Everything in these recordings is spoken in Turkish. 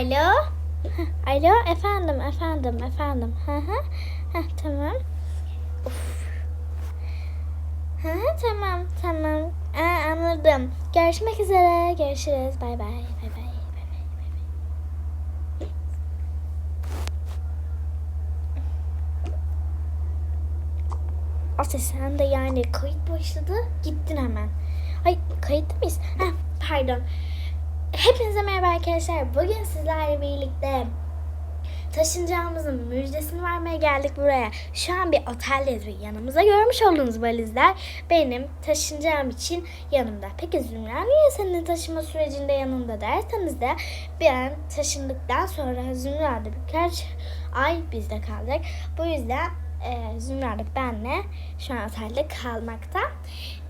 Alo? Alo efendim efendim efendim. Hı hı. Heh, tamam. Of. Hı tamam tamam. Aa, anladım. Görüşmek üzere. Görüşürüz. Bay bay. Bay bay. Asya sen de yani kayıt başladı. Gittin hemen. Ay kayıtta mıyız? Heh, pardon. Hepinize merhaba arkadaşlar. Bugün sizlerle birlikte taşınacağımızın müjdesini vermeye geldik buraya. Şu an bir oteldeyiz ve yanımıza görmüş olduğunuz valizler benim taşınacağım için yanımda. Peki Zümra niye senin taşıma sürecinde yanında derseniz de ben taşındıktan sonra Zümra da birkaç ay bizde kalacak. Bu yüzden e, Zümra da benle şu an otelde kalmakta.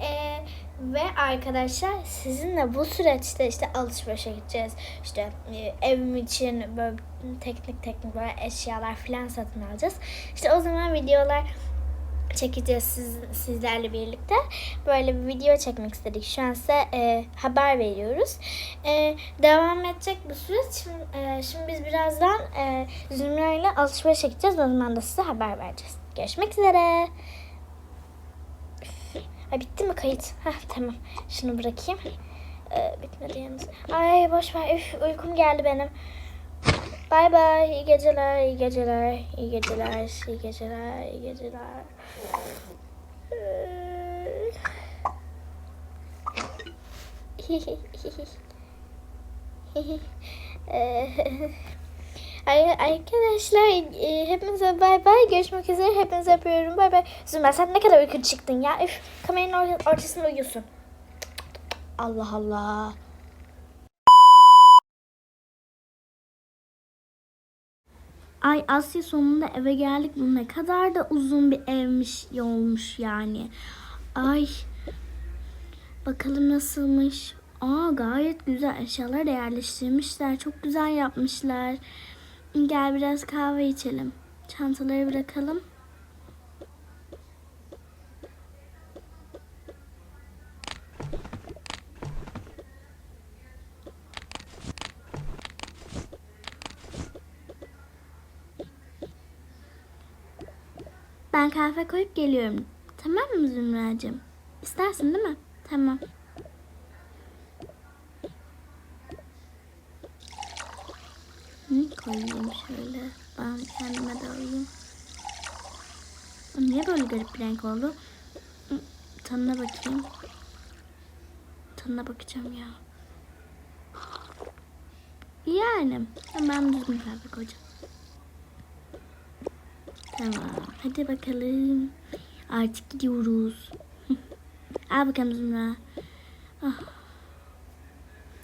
E, ve arkadaşlar sizinle bu süreçte işte alışverişe gideceğiz. İşte e, evim için böyle teknik teknik böyle eşyalar falan satın alacağız. İşte o zaman videolar çekeceğiz siz, sizlerle birlikte. Böyle bir video çekmek istedik. Şu an size e, haber veriyoruz. E, devam edecek bu süreç. Şimdi, e, şimdi biz birazdan e, Zümra ile alışverişe gideceğiz. O zaman da size haber vereceğiz. Görüşmek üzere. Ay bitti mi kayıt? Heh, tamam. Şunu bırakayım. Ee, bitmedi yalnız. Ay boş ver. Üf, uykum geldi benim. Bay bay. İyi geceler, iyi geceler, iyi geceler, iyi geceler, iyi geceler. Ee, Ay- Arkadaşlar e, hepinize bay bay. Görüşmek üzere. Hepinize öpüyorum. Bay bay. Zümra sen ne kadar uyku çıktın ya. Üf, kameranın or- ortasında uyuyorsun. Allah Allah. Ay Asya sonunda eve geldik. Bu ne kadar da uzun bir evmiş yolmuş yani. Ay. Bakalım nasılmış. Aa gayet güzel eşyalar da yerleştirmişler. Çok güzel yapmışlar. Gel biraz kahve içelim. Çantaları bırakalım. Ben kahve koyup geliyorum. Tamam mı Zümracığım? İstersin değil mi? Tamam. Hı, koyayım şöyle. Ben kendime de alayım. Niye böyle garip bir renk oldu? Hı, Tadına bakayım. Tadına bakacağım ya. Yani ben düzgün kahve koyacağım. Tamam. Hadi bakalım. Artık gidiyoruz. Al bakalım Zümra. Ah.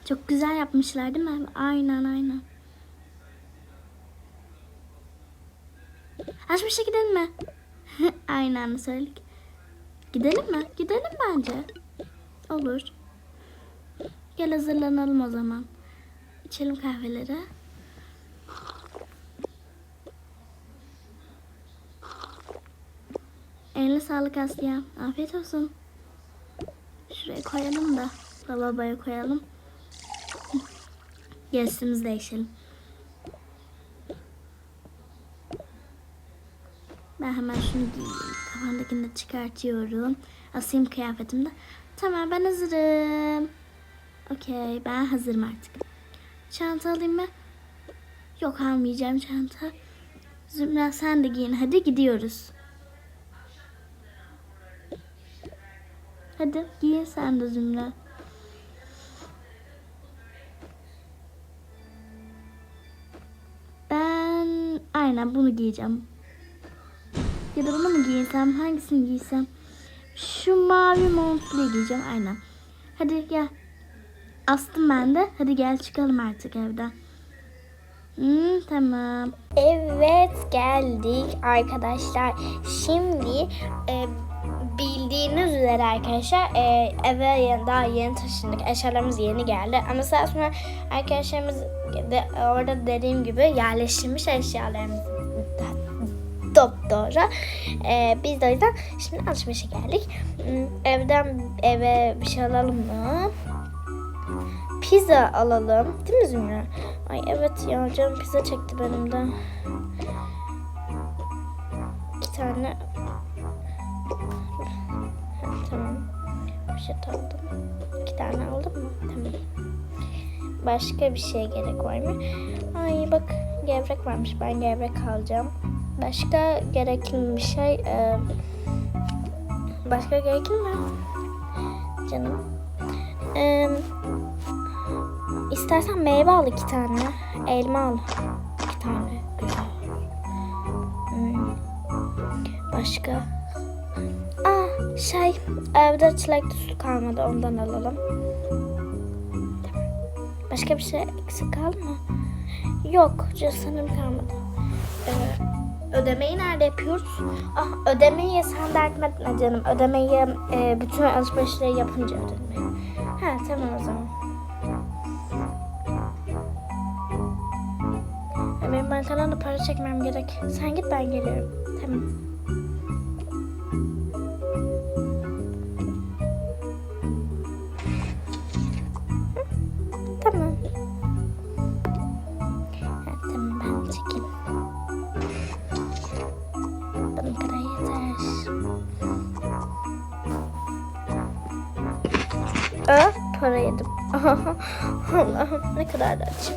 Çok güzel yapmışlar değil mi? Aynen aynen. Açmışa gidelim mi? aynen söyledik. Gidelim mi? Gidelim bence. Olur. Gel hazırlanalım o zaman. İçelim kahveleri. Eline sağlık Asya. Afiyet olsun. Şuraya koyalım da lavaboya koyalım. Gelişimizi değişelim. Ben hemen şunu giyeyim. Kafamdakini de çıkartıyorum. Asayım kıyafetimde. Tamam ben hazırım. Okey ben hazırım artık. Çanta alayım mı? Yok almayacağım çanta. Zümra sen de giyin. Hadi gidiyoruz. Hadi giyin sen de Zümra. Ben aynen bunu giyeceğim. Ya da bunu mu giysem? Hangisini giysem? Şu mavi montlu giyeceğim aynen. Hadi gel. Astım ben de. Hadi gel çıkalım artık evden. Hmm, tamam. Evet geldik arkadaşlar. Şimdi e, bildiğiniz üzere arkadaşlar e, eve daha yeni taşındık. Eşyalarımız yeni geldi. Ama sonra arkadaşlarımız de, orada dediğim gibi yerleştirmiş eşyalarımızı doğru. Ee, biz de o yüzden şimdi alışverişe geldik. Hmm, Evden eve bir şey alalım mı? Pizza alalım. Değil mi Zümra? Ay evet ya canım pizza çekti benim de. İki tane. Tamam. Poşet aldım. İki tane aldım mı? Tamam. Başka bir şeye gerek var mı? Ay bak gevrek varmış. Ben gevrek alacağım. Başka gerekli bir şey. e, başka gerekli mi? Canım. E, istersen meyve al iki tane. Elma al. iki tane. Güzel. Hmm. Başka. Aa şey evde çilekli süt kalmadı ondan alalım. Başka bir şey eksik kaldı mı? Yok, sanırım kalmadı. Ee, ödemeyi nerede yapıyoruz? Ah, ödemeyi sen dert etme canım. Ödemeyi e, bütün alışverişleri yapınca ödemeyi. Ha, tamam o zaman. Benim bankadan da para çekmem gerek. Sen git ben geliyorum. Tamam. Aa, para yedim. Allah'ım ne kadar da açım.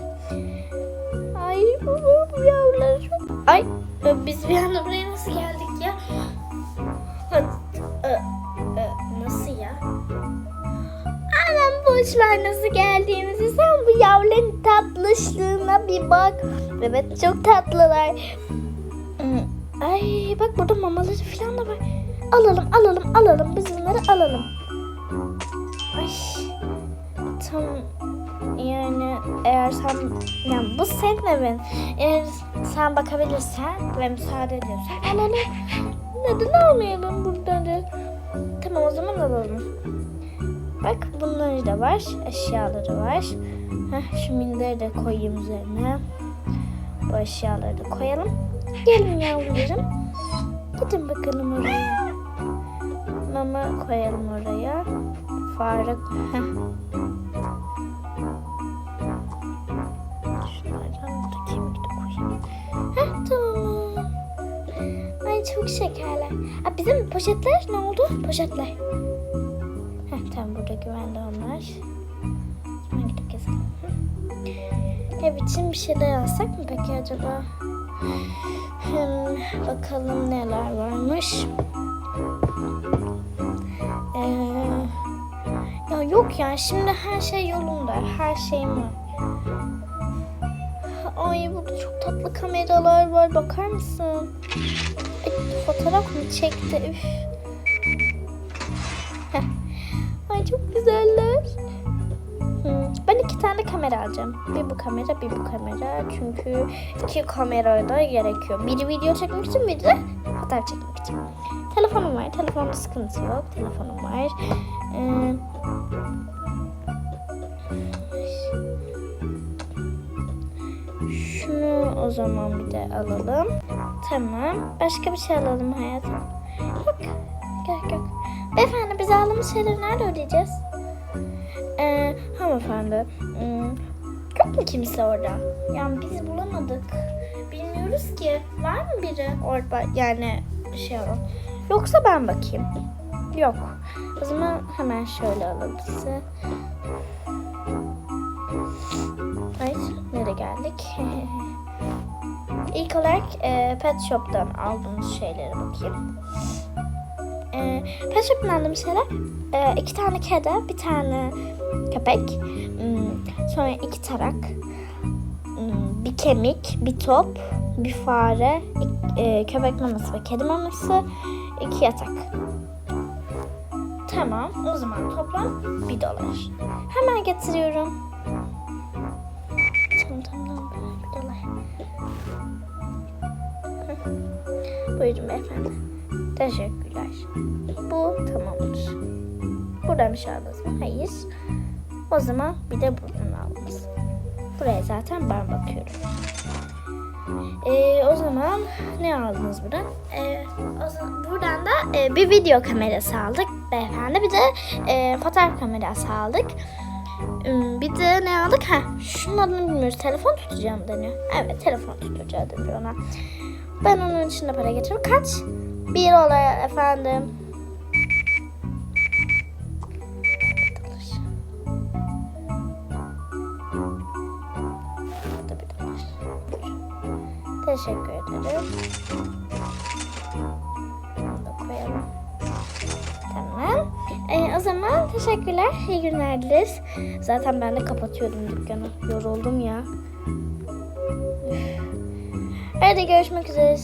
Ay bu, bu, bu yavrular çok... Ay e, biz bir anda buraya nasıl geldik ya? E, e, nasıl ya? Anam boş ver nasıl geldiğimizi. Sen bu yavruların tatlışlığına bir bak. Evet çok tatlılar. Ay bak burada mamaları falan da var. Alalım alalım alalım. Biz bunları alalım. Tam yani eğer sen yani bu senin evin. Eğer sen bakabilirsen ve müsaade ediyorsan alalım. Neden almayalım bunları? Tamam o zaman alalım. Bak bunları da var. Eşyaları var. Heh, şu minderi de koyayım üzerine. Bu eşyaları da koyalım. Gelin yavrularım. Gidin bakalım oraya. Mama koyalım oraya. Fare. Şunlardan da kemik de koyayım. Heh tamam. Ay çok şekerler. Aa, bizim poşetler ne oldu? Poşetler. Heh, tamam burada güvende onlar. Hemen gidip gezelim. Ev için bir şeyler alsak mı peki acaba? Hmm, bakalım neler varmış. Yok ya şimdi her şey yolunda. Her şeyim var. Ay burada çok tatlı kameralar var. Bakar mısın? Ay, fotoğraf mı çekti? Üf. Ay çok güzeller. Ben iki tane kamera alacağım. Bir bu kamera, bir bu kamera. Çünkü iki kamera da gerekiyor. Biri video çekmek için, biri de fotoğraf çekmek için. Telefonum var. Telefonda sıkıntı yok. Telefonum var. O zaman bir de alalım. Tamam. Başka bir şey alalım hayatım. Yok. Gerek yok. Beyefendi biz aldığımız şeyleri nerede ödeyeceğiz? Ee, hanımefendi. hmm, Yok mu kimse orada? Yani biz bulamadık. Bilmiyoruz ki. Var mı biri orada yani şey olan? Yoksa ben bakayım. Yok. O zaman hemen şöyle alalım size. Ay nereye geldik? İlk olarak e, Pet Shop'tan aldığımız şeylere bakayım. E, Pet Shop'tan aldığım şeyler e, iki tane kedi, bir tane köpek, hmm, sonra iki tarak, hmm, bir kemik, bir top, bir fare, e, köpek maması ve kedi maması, iki yatak. Tamam, o zaman toplam bir dolar. Hemen getiriyorum. Buyurun beyefendi. Teşekkürler. Bu tamamdır. Buradan bir şey aldınız mı? Hayır. O zaman bir de buradan aldınız. Buraya zaten ben bakıyorum. Ee, o zaman ne aldınız buradan? Ee, o zaman buradan da e, bir video kamerası aldık beyefendi. Bir de e, fotoğraf kamerası aldık. Hmm, Bir de ne aldık? Ha, şunun adını bilmiyoruz. Telefon tutacağım deniyor. Evet, telefon tutacağı deniyor ona. Ben onun için de para getiriyorum. Kaç? Bir olay efendim. Teşekkür ederim. Bunu. Ee, o zaman teşekkürler. İyi günler dileriz. Zaten ben de kapatıyordum dükkanı. Yoruldum ya. Üf. Hadi görüşmek üzere.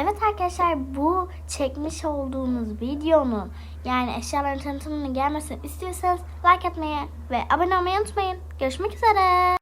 Evet arkadaşlar bu çekmiş olduğumuz videonun yani eşyaların tanıtımının gelmesini istiyorsanız like atmayı ve abone olmayı unutmayın. Görüşmek üzere.